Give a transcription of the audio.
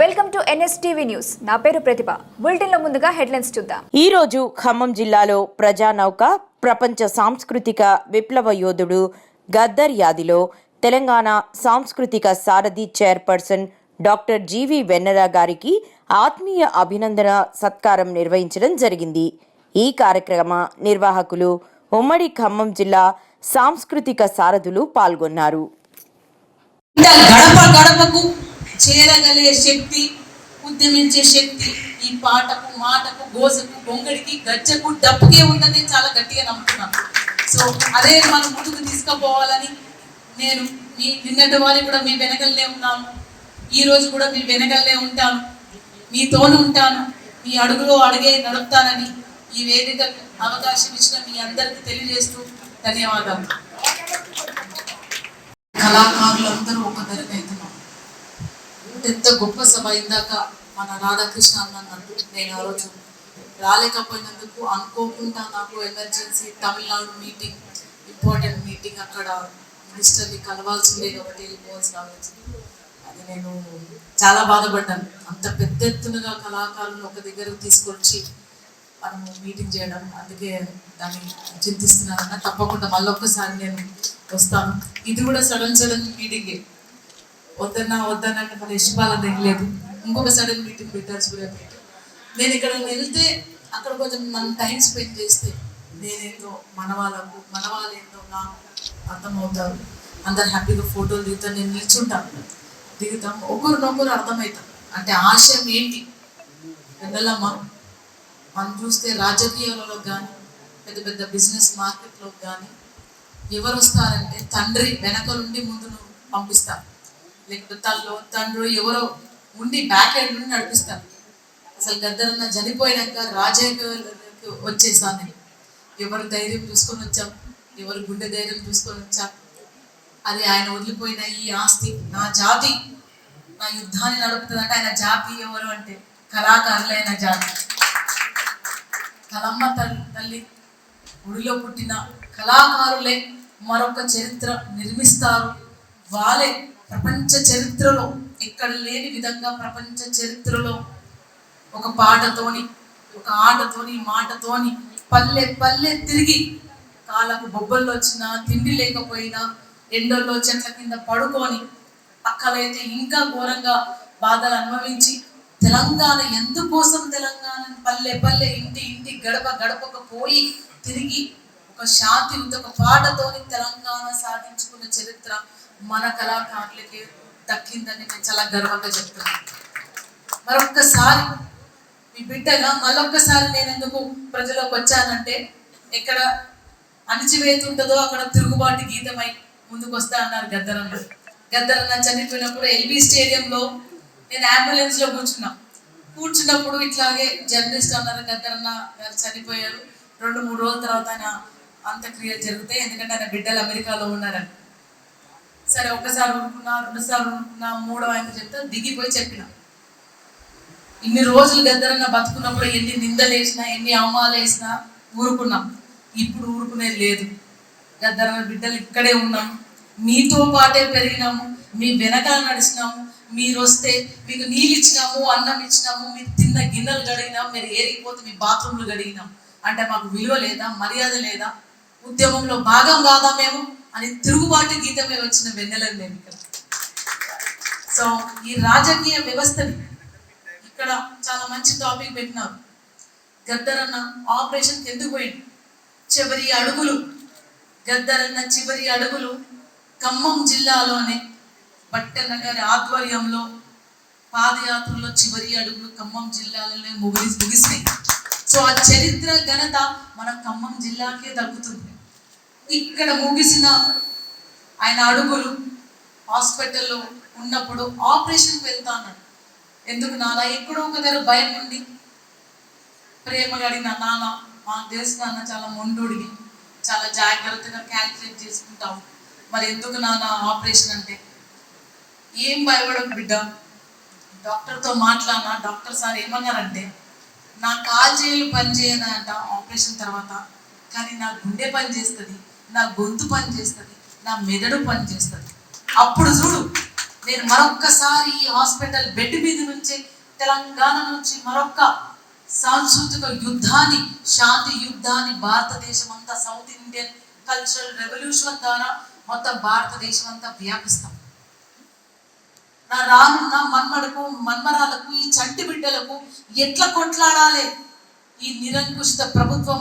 Welcome to NSTV news. నా పేరు ప్రతిభ. బులెటిన్లో ముందుగా హెడ్లైన్స్ చూద్దాం. ఈ రోజు ఖమ్మం జిల్లాలో ప్రజానౌక ప్రపంచ సాంస్కృతిక విప్లవ యోధుడు గద్దర్ యాదిలో తెలంగాణ సాంస్కృతిక సారథి చైర్పర్సన్ డాక్టర్ జీవి వెన్నెల గారికి ఆత్మీయ అభినందన సత్కారం నిర్వహించడం జరిగింది. ఈ కార్యక్రమ నిర్వాహకులు ఉమ్మడి ఖమ్మం జిల్లా సాంస్కృతిక సారథులు పాల్గొన్నారు. గడప గడపకు చేరగలిగే శక్తి ఉద్యమించే శక్తి. ఈ పాటకు మాటకు గోసకు బొంగడికి గజ్జకు డప్పుకే ఉందని చాలా గట్టిగా నమ్ముతున్నాను. సో అదే మనం ముందుకు తీసుకుపోవాలని నేను మీ నిన్నటి వారి కూడా మీ వెనకలనే ఉన్నాను ఈ రోజు కూడా మీ వెనకలనే ఉంటాను. మీతోనే ఉంటాను. మీ అడుగులో అడిగే నడుపుతానని ఈ వేదిక అవకాశం ఇచ్చిన మీ అందరికీ తెలియజేస్తూ ధన్యవాదాలు. కళాకారులందరూ ఒక ఎంత గొప్ప సభ ఇందాక మన రాధాకృష్ణ అన్న అన్నట్టు నేను ఆ రోజు రాలేకపోయినందుకు అనుకోకుండా నాకు emergency Tamil Nadu meeting important meeting అక్కడ మినిస్టర్ని కలవాల్సిందే కాబట్టి వెళ్ళిపోవాల్సి రావచ్చు. అది నేను చాలా బాధపడ్డాను. అంత పెద్ద ఎత్తునగా కళాకారులను ఒక దగ్గరకు తీసుకొచ్చి మనము మీటింగ్ చేయడం అందుకే దాన్ని చింతిస్తున్నానన్నా తప్పకుండా మళ్ళొక్కసారి నేను వస్తాను. ఇది కూడా సడన్ సడన్ మీటింగే. వద్దన్నా వద్దన్నా అంటే మన ఇష్టపాలని ఏం లేదు. ఇంకొక సడన్ మీటింగ్ పెట్టారు సూర్యాపేట నేను ఇక్కడ వెళ్తే అక్కడ కొంచెం మనం టైం స్పెండ్ చేస్తే నేనేందో మన వాళ్ళకు మన వాళ్ళు ఏందో నాకు అర్థమవుతారు. అందరు హ్యాపీగా ఫోటోలు దిగుతా నేను నిల్చుంటాను దిగుతాం. ఒకరినొకరు అర్థమవుతాం అంటే ఆశయం ఏంటి? పెద్దలమ్మ మనం చూస్తే రాజకీయాలలో కానీ పెద్ద పెద్ద బిజినెస్ మార్కెట్లో కానీ ఎవరు వస్తారంటే తండ్రి వెనక నుండి ముందు పంపిస్తారు లేకపోతే తల్లు తండ్రి ఎవరో ఉండి బ్యాక్ ఎండ్ నుండి నడిపిస్తారు. అసలు గద్దరన్న చనిపోయినాక రాజకీయాలకు వచ్చేసాను ఎవరు ధైర్యం చూసుకొని వచ్చాం ఎవరు గుండె ధైర్యం చూసుకొని వచ్చాం. అది ఆయన వదిలిపోయిన ఈ ఆస్తి నా జాతి నా యుద్ధాన్ని నడుపుతుందంటే ఆయన జాతి ఎవరు అంటే కళాకారులైన జాతి. కలమ్మ తల్లి తల్లి గుడిలో పుట్టిన కళాకారులే మరొక చరిత్ర నిర్మిస్తారు. వాళ్ళే ప్రపంచ చరిత్రలో ఎక్కడ లేని విధంగా ప్రపంచ చరిత్రలో ఒక పాటతోని ఒక ఆటతోని మాటతోని పల్లె పల్లె తిరిగి కాళ్ళకు బొబ్బల్లో వచ్చినా తిండి లేకపోయినా ఎండల్లో చెట్ల కింద పడుకొని పక్కలైతే ఇంకా ఘోరంగా బాధలు అనుభవించి తెలంగాణ ఎందుకోసం తెలంగాణ పల్లె పల్లె ఇంటి ఇంటి గడప గడపకు పోయి తిరిగి ఒక శాంతియుత ఒక పాటతోని తెలంగాణ సాధించుకున్న చరిత్ర మన కళాకారులకి దక్కిందని నేను చాలా గర్వంగా చెప్తున్నాను. మరొక్కసారి మీ బిడ్డగా మళ్ళొక్కసారి నేను ఎందుకు ప్రజలకు వచ్చానంటే ఎక్కడ అణిచివేత ఉంటుందో అక్కడ తిరుగుబాటు గీతమై ముందుకు వస్తా అన్నారు గద్దరన్న. గద్దరన్న చనిపోయినప్పుడు ఎల్బీ స్టేడియంలో నేను అంబులెన్స్లో కూర్చున్నా. కూర్చున్నప్పుడు ఇట్లాగే జర్నలిస్ట్ అన్నారు గద్దరన్న గారు చనిపోయారు. రెండు మూడు రోజుల తర్వాత ఆయన అంత్యక్రియలు జరుగుతాయి ఎందుకంటే ఆయన బిడ్డలు అమెరికాలో ఉన్నారని. సరే ఒక్కసారి ఊరుకున్నా రెండుసార్లు ఊరుకున్నా మూడో ఆయన చెప్తే దిగిపోయి చెప్పిన. ఇన్ని రోజులు గద్దరన్న బతుకున్నప్పుడు ఎన్ని నిందలు వేసినా ఎన్ని అవమానాలు వేసినా ఊరుకున్నాం. ఇప్పుడు ఊరుకునేది లేదు. గద్దరన్న బిడ్డలు ఇక్కడే ఉన్నాం. మీతో పాటే పెరిగినాము. మీ వెనకాల నడిచినాము. మీరు వస్తే మీకు నీళ్ళు ఇచ్చినాము అన్నం ఇచ్చినాము మీరు తిన్న గిన్నెలు గడిగినాం మీరు ఏరిగిపోతే మీ బాత్రూమ్లు గడిగినాం అంటే మాకు విలువ లేదా మర్యాద లేదా? ఉద్యమంలో భాగం కాదా మేము? అని తిరుగుబాటు గీతమే వచ్చిన వెన్నెలని నేను ఇక్కడ. సో ఈ రాజకీయ వ్యవస్థని ఇక్కడ చాలా మంచి టాపిక్ పెట్టినారు. గద్దరన్న ఆపరేషన్కి ఎందుకు పోయింది చివరి అడుగులు గద్దరన్న చివరి అడుగులు ఖమ్మం జిల్లాలోనే బట్టన్న గారి ఆధ్వర్యంలో పాదయాత్రలో చివరి అడుగులు ఖమ్మం జిల్లాలోనే ముగిసి ముగిసినాయి. సో ఆ చరిత్ర ఘనత మన ఖమ్మం జిల్లాకే దక్కుతుంది. ఇక్కడ ముగిసిన ఆయన అడుగులు హాస్పిటల్లో ఉన్నప్పుడు ఆపరేషన్కి వెళ్తా అన్నాడు ఎందుకు నాన్న ఎక్కడో ఒక దగ్గర భయం ఉంది. ప్రేమ గడిగిన నాన్న మాకు తెలుసు నాన్న చాలా మొండుడిగి చాలా జాగ్రత్తగా క్యాల్కులేట్ చేసుకుంటాం మరి ఎందుకు నాన్న ఆపరేషన్ అంటే? ఏం భయపడకు బిడ్డ. డాక్టర్తో మాట్లాడినా డాక్టర్ సార్ ఏమన్నారంటే నా కాల్జేయులు పని చేయనంట ఆపరేషన్ తర్వాత కానీ నా గుండె పని చేస్తుంది నా గొంతు పని చేస్తుంది నా మెదడు పని చేస్తుంది. అప్పుడు చూడు నేను మరొక్కసారి ఈ హాస్పిటల్ బెడ్ మీద నుంచి తెలంగాణ నుంచి మరొక్క సాంస్కృతిక యుద్ధాన్ని శాంతి యుద్ధాన్ని భారతదేశం అంతా సౌత్ ఇండియన్ కల్చరల్ రెవల్యూషన్ ద్వారా మొత్తం భారతదేశం అంతా వ్యాపిస్తాం. నా రానున్న మన్మడకు మన్మరాలకు ఈ చంటి బిడ్డలకు ఎట్లా కొట్లాడాలి ఈ నిరంకుశిత ప్రభుత్వం